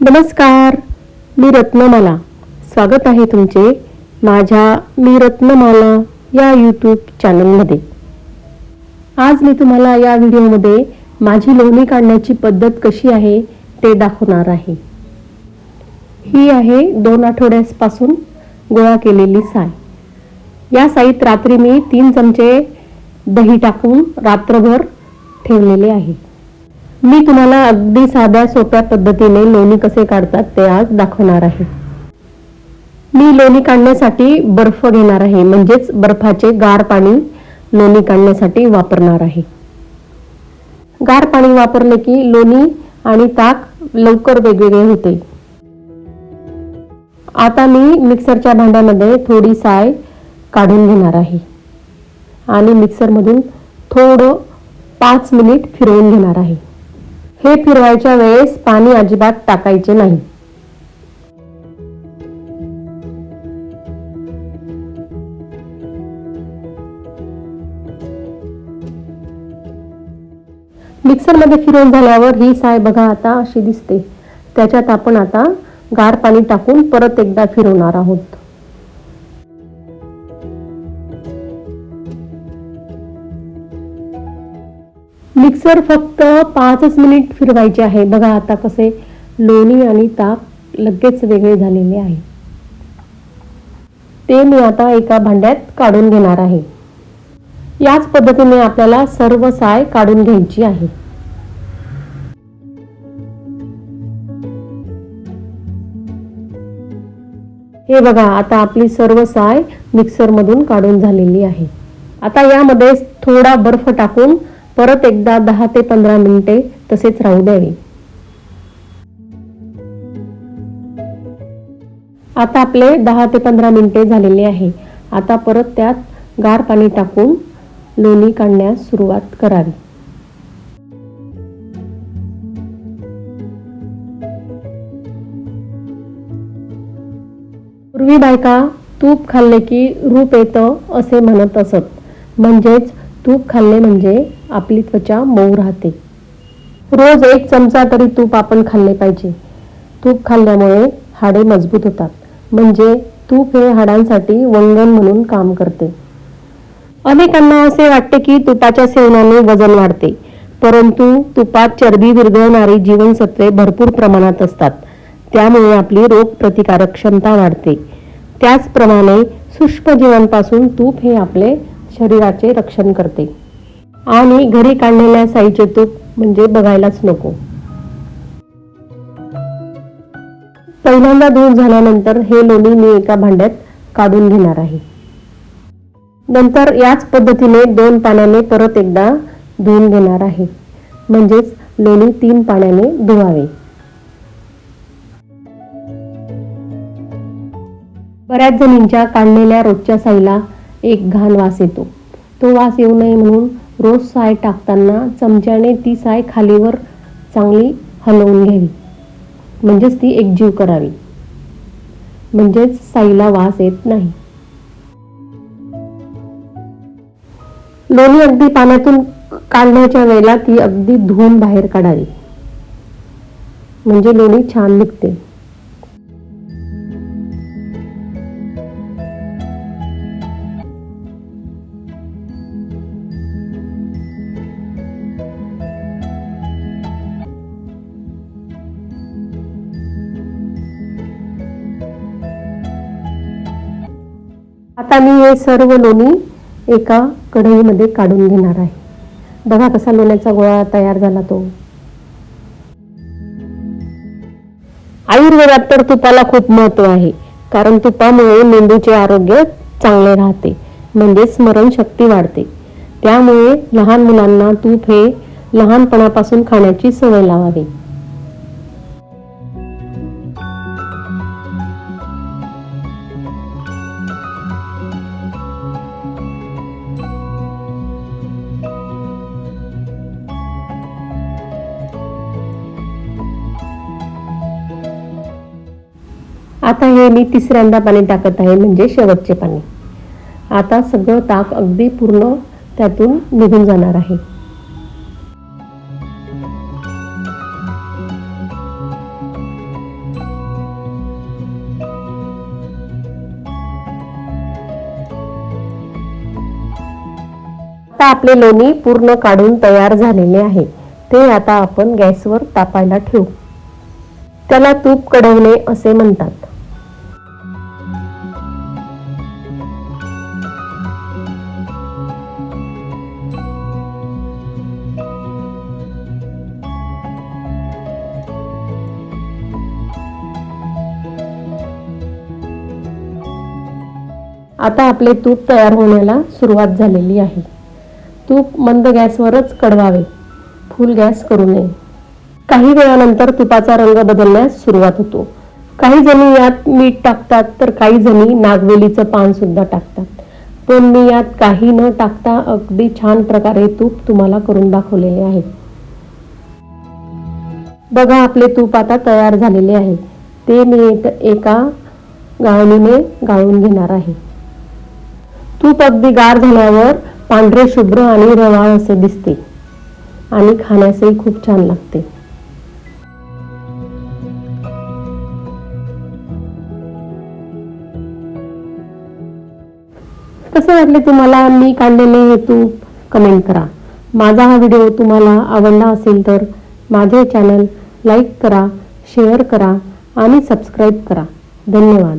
नमस्कार मी रत्नमाला. स्वागत आहे तुमचे माझ्या मी रत्नमाला या यूट्यूब चॅनलमध्ये आज मी तुम्हाला या व्हिडिओमध्ये माझी लोणी काढण्याची पद्धत कशी आहे ते दाखवणार आहे. ही आहे दोन आठवड्यापासून गोळा केलेली साय. या साईत रात्री मी तीन चमचे दही टाकून रात्रभर ठेवलेले आहे. मी तुम्हाला अगदी साध्या सोप्या पद्धतीने लोणी कसे काढतात ते आज दाखवणार आहे. मी लोणी काढण्यासाठी बर्फ घेणार आहे म्हणजेच बर्फाचे गार पाणी लोणी काढण्यासाठी वापरणार आहे. गार पाणी वापरले की लोणी आणि ताक लवकर वेगवेगळे होते. आता मी मिक्सरच्या भांड्यामध्ये थोडी साय काढून घेणार आहे. आणि मिक्सरमधून थोडं पाच मिनिट फिरवून घेणार आहे. हे फिरवायच्या वेळेस पाणी अजिबात टाकायचे नाही. मिक्सरमध्ये फिरवून झाल्यावर ही साय बघा आता अशी दिसते. त्याच्यात आपण आता गार पाणी टाकून परत एकदा फिरवणार आहोत. मिक्सर फक्त पाचच मिनिट फिरवायचे आहे. बघा आता कसे लोणी आणि ताक लगेच वेगळे झालेले आहे. ते मी आता एका भांड्यात काढून घेणार आहे. याच पद्धतीने आपल्याला सर्व साय काढून घ्यायची आहे. हे बघा आता आपली सर्व साय मिक्सर मधून काढून झालेली आहे. आता यामध्ये थोडा बर्फ टाकून परत एकदा दहा ते पंधरा मिनिटे तसेच राहू द्यावे. आता आपले दहा ते पंधरा मिनिटे झालेले आहे. आता परत त्यात गार पाणी टाकून लोणी काढण्यास सुरुवात करावी. पूर्वी बायका तूप खाल्ले की रूप येतं असे म्हणत असत. म्हणजेच तूप खाल्ले म्हणजे आपली त्वचा मऊ राहते. रोज एक चमचा तरी तूप आपण खाल्ले पाहिजे. तूप खाल्ल्यामुळे हाडे मजबूत होतात. म्हणजे तूप हे हाडांसाठी वंगण म्हणून काम करते. अनेकांना असे वाटते की तुपाच्या सेवनाने वजन वाढते. परंतु तुपात चरबी विरघळणारी जीवनसत्वे भरपूर प्रमाणात असतात. त्यामुळे आपली रोग प्रतिकारक क्षमता वाढते. त्याचप्रमाणे सूक्ष्म जीवांपासून तूप हे आपले शरीराचे रक्षण करते. आणि घरी काढलेल्या साईचे तूप म्हणजे बघायलाच नको. पहिल्यांदा धुवून झाल्यानंतर हे लोणी मी एका भांड्यात काढून घेणार आहे. नंतर याच पद्धतीने दोन पाण्याने परत एकदा धुवून घेणार आहे. म्हणजेच लोणी तीन पाण्याने धुवावे. बऱ्याच जणींच्या काढलेल्या रोजच्या साईला एक घाण वास येतो. तो वास येऊ नये म्हणून रोज साय टाकताना चमच्याने ती साय खालीवर चांगली हलवून घ्यावी. म्हणजेच ती एकजीव करावी. म्हणजेच साईला वास येत नाही. लोणी अगदी पाण्यातून काढण्याच्या वेळेला ती अगदी धुवून बाहेर काढावी. म्हणजे लोणी छान निघते. आता मी हे सर्व लोणी एका कढईमध्ये काढून घेणार आहे. बघा कसा लोण्याचा गोळा तयार झाला तो. आयुर्वेदात तर तुपाला खूप महत्त्व आहे कारण तुपामुळे मेंदूचे आरोग्य चांगले राहते म्हणजे स्मरणशक्ती वाढते. त्यामुळे लहान मुलांना तूप हे लहानपणापासून खाण्याची सवय लावावी. आता हे मी तिसऱ्यांदा पाणी टाकत आहे म्हणजे शेवटचे पाणी. आता सगळं ताक अगदी पूर्ण त्यातून निघून जाणार आहे. आता आपले लोणी पूर्ण काढून तयार झालेले आहे. ते आता आपण गॅसवर तापायला ठेवू. त्याला तूप कढवणे असे म्हणतात. आता आपले तूप तयार होण्याला सुरुवात झालेली आहे. तूप मंद गॅसवरच कडवावे. फुल गॅस करू नये. काही वेळानंतर तुपाचा रंग बदलण्यास सुरुवात होतो. काही जणी यात मीठ टाकतात तर काही जणी नागवेलीचं पान सुद्धा टाकतात. पण मी यात काही न टाकता अगदी छान प्रकारे तूप तुम्हाला करून दाखवलेले आहे. बघा आपले तूप आता तयार झालेले आहे. ते मी एक- एका गाळणीने गाळून घेणार आहे. तूप अगदी गार झाल्यावर पांढरे शुभ्र आणि रवाळ असे दिसते. आणि खाण्यासही खूप छान लागते. कसे वाटले तुम्हाला मी काढलेले हे तूप? कमेंट करा. माझा हा व्हिडिओ तुम्हाला आवडला असेल तर माझे चॅनल लाईक करा शेअर करा आणि सबस्क्राईब करा. धन्यवाद.